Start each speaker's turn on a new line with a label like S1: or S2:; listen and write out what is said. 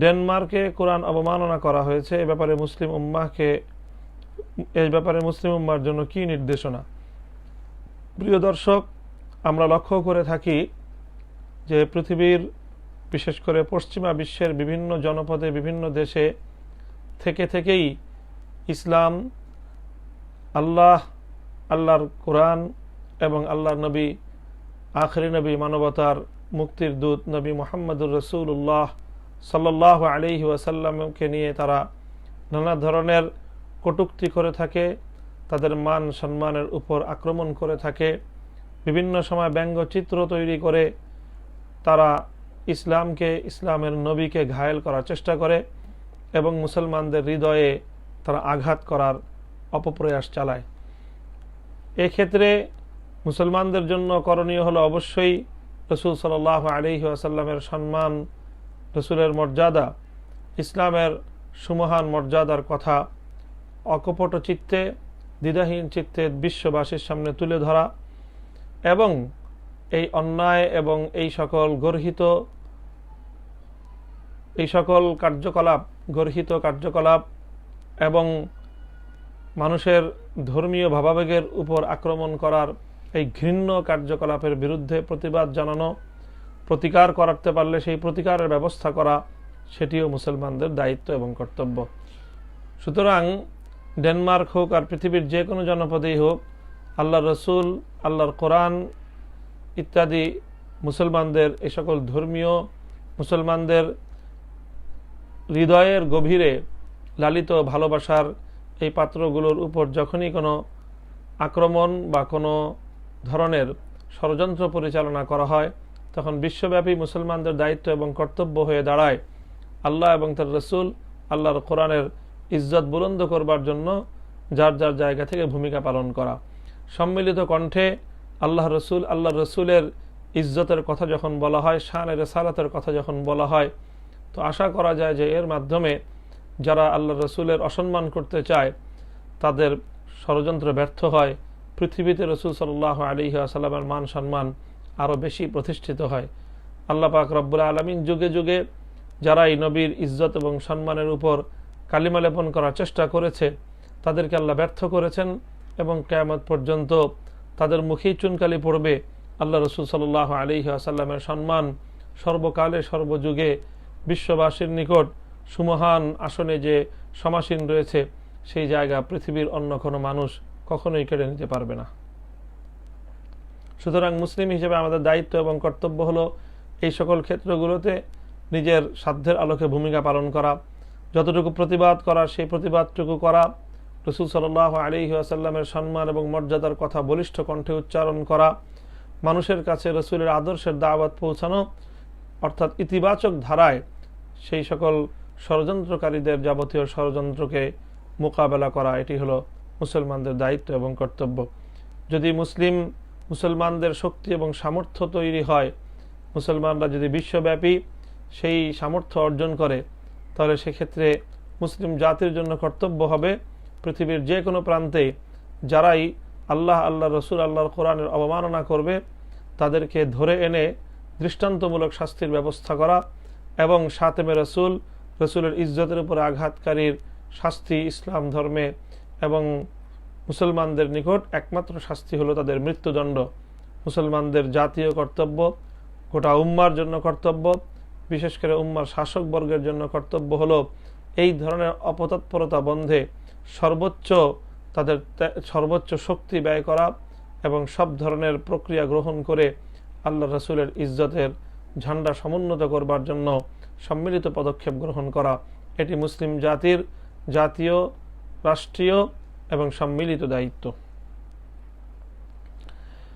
S1: ডেনমার্কে কোরআন অবমাননা করা হয়েছে। এ ব্যাপারে মুসলিম উম্মাহকে এই ব্যাপারে মুসলিম উম্মার জন্য কি নির্দেশনা? প্রিয় দর্শক, আমরা লক্ষ্য করে থাকি যে পৃথিবীর, বিশেষ করে পশ্চিমা বিশ্বের বিভিন্ন জনপদে, বিভিন্ন দেশে থেকে থেকেই ইসলাম, আল্লাহ, আল্লাহর কোরআন এবং আল্লাহর নবী, আখরি নবী মানবতার মুক্তির দূত নবী মোহাম্মদুর রসুল্লাহ সাল্লাহ আলিহি ওয়াসাল্লামকে নিয়ে তারা নানা ধরনের কটুক্তি করে থাকে, তাদের মান সম্মানের উপর আক্রমণ করে থাকে, বিভিন্ন সময় ব্যঙ্গচিত্র তৈরি করে তারা ইসলামকে, ইসলামের নবীকে ঘায়েল করার চেষ্টা করে এবং মুসলমানদের হৃদয়ে তারা আঘাত করার অপপ্রয়াস চালায়। এক্ষেত্রে মুসলমানদের জন্য করণীয় হলো অবশ্যই রসুল সাল আলহি আসাল্লামের সম্মান রসুলের মর্যাদা, ইসলামের সুমহান মর্যাদার কথা অকপট চিত্তে, দ্বিধাহীন চিত্তে বিশ্ববাসীর সামনে তুলে ধরা এবং এই অন্যায় এবং এই সকল গর্হিত, এই সকল কার্যকলাপ, গর্হিত কার্যকলাপ এবং মানুষের ধর্মীয় ভাবাবেগের উপর আক্রমণ করার এই ঘৃণ্য কার্যকলাপের বিরুদ্ধে প্রতিবাদ জানানো প্রতিকার করাতে পারলে সেই প্রতিকারের ব্যবস্থা করা, সেটিও মুসলমানদের দায়িত্ব এবং কর্তব্য। সুতরাং ডেনমার্ক হোক আর পৃথিবীর যে কোনো জনপদেই হোক, আল্লাহ রসুল, আল্লাহর কোরআন ইত্যাদি মুসলমানদের এই সকল ধর্মীয় মুসলমানদের হৃদয়ের গভীরে লালিত ভালোবাসার এই পাত্রগুলোর উপর যখনই কোনো আক্রমণ বা কোনো ধরনের ষড়যন্ত্র পরিচালনা করা হয় তখন বিশ্বব্যাপী মুসলমানদের দায়িত্ব এবং কর্তব্য হয়ে দাঁড়ায় আল্লাহ এবং তার রসুল আল্লাহর কোরআনের ইজ্জত বুলন্দ করবার জন্য যার যার জায়গা থেকে ভূমিকা পালন করা। সম্মিলিত কণ্ঠে আল্লাহ রসুল আল্লাহ রসুলের ইজ্জতের কথা যখন বলা হয়, শানের সালাতের কথা যখন বলা হয়, তো আশা করা যায় যে এর মাধ্যমে যারা আল্লাহ রসুলের অসম্মান করতে চায়, তাদের ষড়যন্ত্র ব্যর্থ হয়। পৃথিবীতে রসুল সাল্লাহ আলী আসাল্লামের মান সম্মান আরও বেশি প্রতিষ্ঠিত হয়। আল্লাহ পাক রব্বুল আলমিন যুগে যুগে যারা এই নবীর ইজ্জত এবং সম্মানের উপর কালিমা লেপন করার চেষ্টা করেছে, তাদেরকে আল্লাহ ব্যর্থ করেছেন এবং কেয়ামত পর্যন্ত তাদের মুখেই চুনকালি পড়বে আল্লাহ রসুল সাল্লাহ আলী আসাল্লামের সম্মান। সর্বকালে সর্বযুগে বিশ্ববাসীর নিকট সুমহান আসনে যে সমাসীন রয়েছে, সেই জায়গা পৃথিবীর অন্য কোনো মানুষ কখনোই কেড়ে নিতে পারবে না। সুতরাং মুসলিম হিসেবে আমাদের দায়িত্ব এবং কর্তব্য হলো এই সকল ক্ষেত্রগুলোতে নিজের সাধ্যের আলোকে ভূমিকা পালন করা। যতটুকু প্রতিবাদ করা, সেই প্রতিবাদটুকু করা, রসুল সাল আলী আসাল্লামের সম্মান এবং মর্যাদার কথা বলিষ্ঠ কণ্ঠে উচ্চারণ করা, মানুষের কাছে রসুলের আদর্শের দাওয়াত পৌঁছানো, অর্থাৎ ইতিবাচক ধারায় সেই সকল ষড়যন্ত্রকারীদের যাবতীয় ষড়যন্ত্রকে মোকাবেলা করা, এটি হলো মুসলমানদের দায়িত্ব এবং কর্তব্য। যদি মুসলিম মুসলমানদের শক্তি এবং সামর্থ্য তৈরি হয়। মুসলমানরা যদি বিশ্বব্যাপী সেই সামর্থ্য অর্জন করে, তাহলে সেক্ষেত্রে মুসলিম জাতির জন্য কর্তব্য হবে পৃথিবীর যে কোনো প্রান্তে যারাই আল্লাহ আল্লাহ, রসুল, আল্লাহর কোরআনের অবমাননা করবে, তাদেরকে ধরে এনে দৃষ্টান্তমূলক শাস্তির ব্যবস্থা করা এবং সাতেমে রসুল, রসুলের ইজ্জতের উপরে আঘাতকারীর শাস্তি ইসলাম ধর্মে এবং মুসলমানদের নিকট একমাত্র শাস্তি হলো তাদের মৃত্যুদণ্ড। মুসলমানদের জাতীয় কর্তব্য, গোটা উম্মার জন্য কর্তব্য, বিশেষ করে উম্মার শাসক বর্গের জন্য কর্তব্য হলো এই ধরনের অপতৎপরতা বন্ধে সর্বোচ্চ তাদের সর্বোচ্চ শক্তি ব্যয় করা এবং সব ধরনের প্রক্রিয়া গ্রহণ করে আল্লাহ রসুলের ইজ্জতের ঝান্ডা সমুন্নত করবার জন্য সম্মিলিত পদক্ষেপ গ্রহণ করা। এটি মুসলিম জাতির জাতীয়, রাষ্ট্রীয় এবং সম্মিলিত দায়িত্ব।